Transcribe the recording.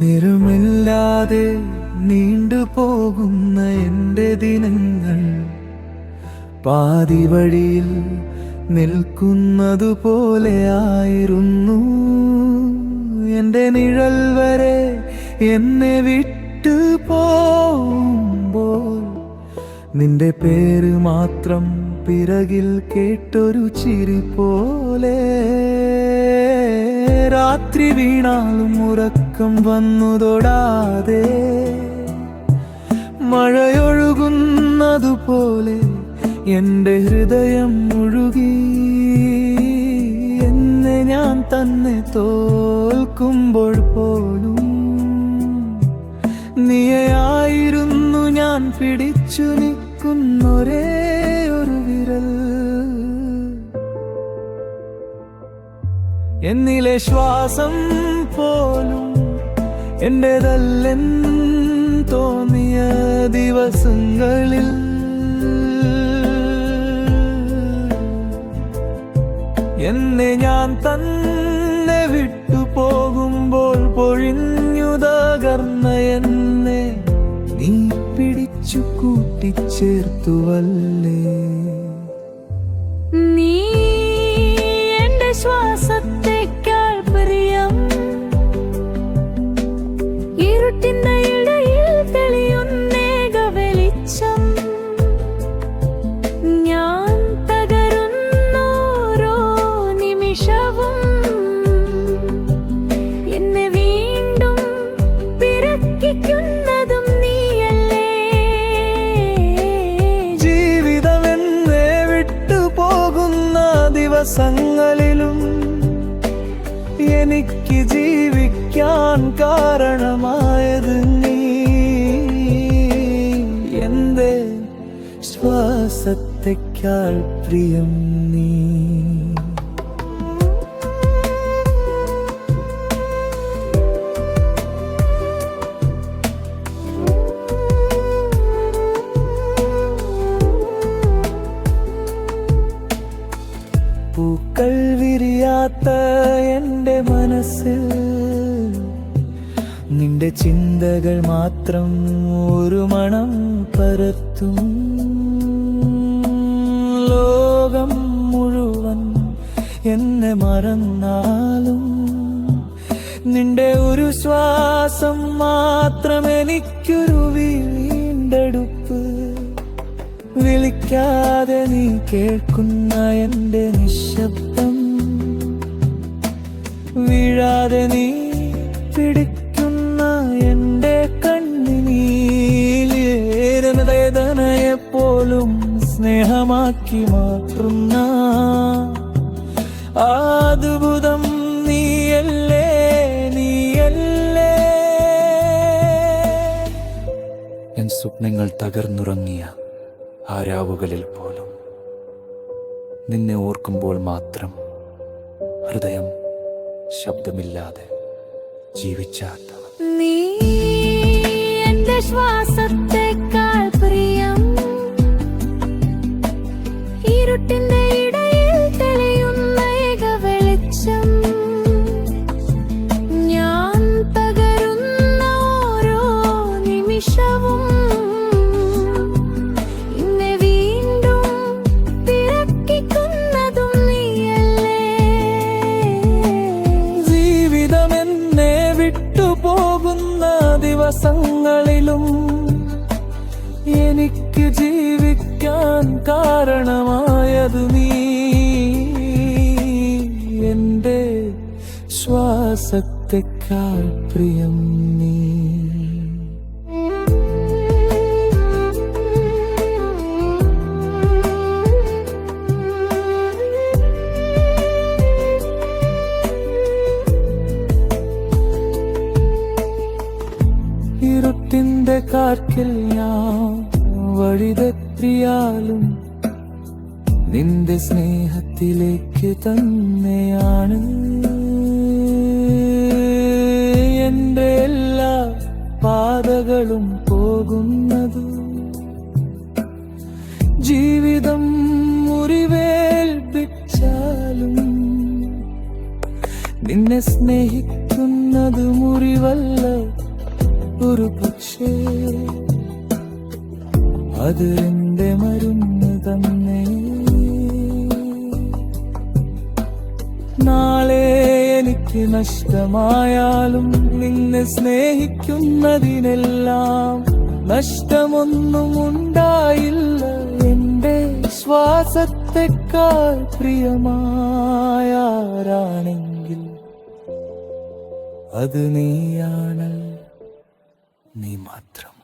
നിറമില്ലാതെ നീണ്ടുപോകുന്ന എന്റെ ദിനങ്ങൾ പാതി വഴിയിൽ നിൽക്കുന്നതു പോലെ ആയിരുന്നു. എന്റെ നിഴൽ വരെ എന്നെ വിട്ടു പോകുമ്പോൾ നിന്റെ പേര് മാത്രം പിറകിൽ കേട്ടൊരു ചിരി പോലെ രാത്രി വീണാലും ഉറക്കം വന്നു തൊടാതെ. മഴയൊഴുകുന്നതുപോലെ എന്റെ ഹൃദയം മുഴുകി. എന്നെ ഞാൻ തന്നെ തോൽക്കുമ്പോൾ പോലും നീയായിരുന്നു ഞാൻ പിടിച്ചു നിൽക്കുന്നൊരേ എന്നിലെ ശ്വാസം പോലും എന്റേതല്ല തോന്നിയ ദിവസങ്ങളിൽ. എന്നെ ഞാൻ തന്നെ വിട്ടു പോകുമ്പോൾ പൊഴിഞ്ഞു തകർന്ന എന്നെ നീ പിടിച്ചു കൂട്ടിച്ചേർത്തുവല്ലേ? ദിവസങ്ങളിലും എനിക്ക് ജീവിക്കാൻ കാരണമായത് നീ. എന്റെ ശ്വാസത്തെക്കാൾ പ്രിയം നീ. വിരിയാത്ത എന്റെ മനസ്സിൽ നിന്റെ ചിന്തകൾ മാത്രം ഒരു മണം പരത്തും. ലോകം മുഴുവൻ എന്നെ മറന്നാലും നിന്റെ ഒരു ശ്വാസം മാത്രം എനിക്കൊരു വീണ്ടെടുപ്പ്. വിളിക്കാതെ നീ കേൾക്കുന്ന എന്റെ നിശബ്ദം വീഴാതെ നീ പിടിക്കുന്ന എന്റെ കണ്ണിനീലേതനയെ പോലും സ്നേഹമാക്കി മാറ്റുന്ന അദ്ഭുതം നീയല്ലേ നീയല്ലേ? എൻ സ്വപ്നങ്ങൾ തകർന്നുറങ്ങിയ ആ രാവുകളിൽ പോലും നിന്നെ ഓർക്കുമ്പോൾ മാത്രം ഹൃദയം ശബ്ദമില്ലാതെ ജീവിച്ചാത്ത നീ എന്റെ ശ്വാസത്തേക്കാൾ ദിവസങ്ങളിലും എനിക്ക് ജീവിക്കാൻ കാരണമായത് നീ. എന്റെ ശ്വാസത്തെക്കാൾ പ്രിയം നീ. ഇരുട്ടിന്റെ കാറ്റിൽ ഞാൻ വഴിതെറ്റിയാലും നിന്റെ സ്നേഹത്തിലേക്ക് തന്നെയാണ്. എന്റെ എല്ലാ പാതകളും പോകുന്നത് ജീവിതം മുറിവേൽപ്പിച്ചാലും നിന്നെ സ്നേഹിക്കുന്നത് മുറിവല്ല ഒരു പക്ഷേ അത് എന്റെ മരുന്ന് തന്നെ. നാളെ എനിക്ക് നഷ്ടമായാലും നിന്നെ സ്നേഹിക്കുന്നതിനെല്ലാം നഷ്ടമൊന്നും ഉണ്ടായില്ല. എന്റെ ശ്വാസത്തെക്കാൾ പ്രിയമായാരാണെങ്കിൽ അത് നീയാണ്. नीमात्रम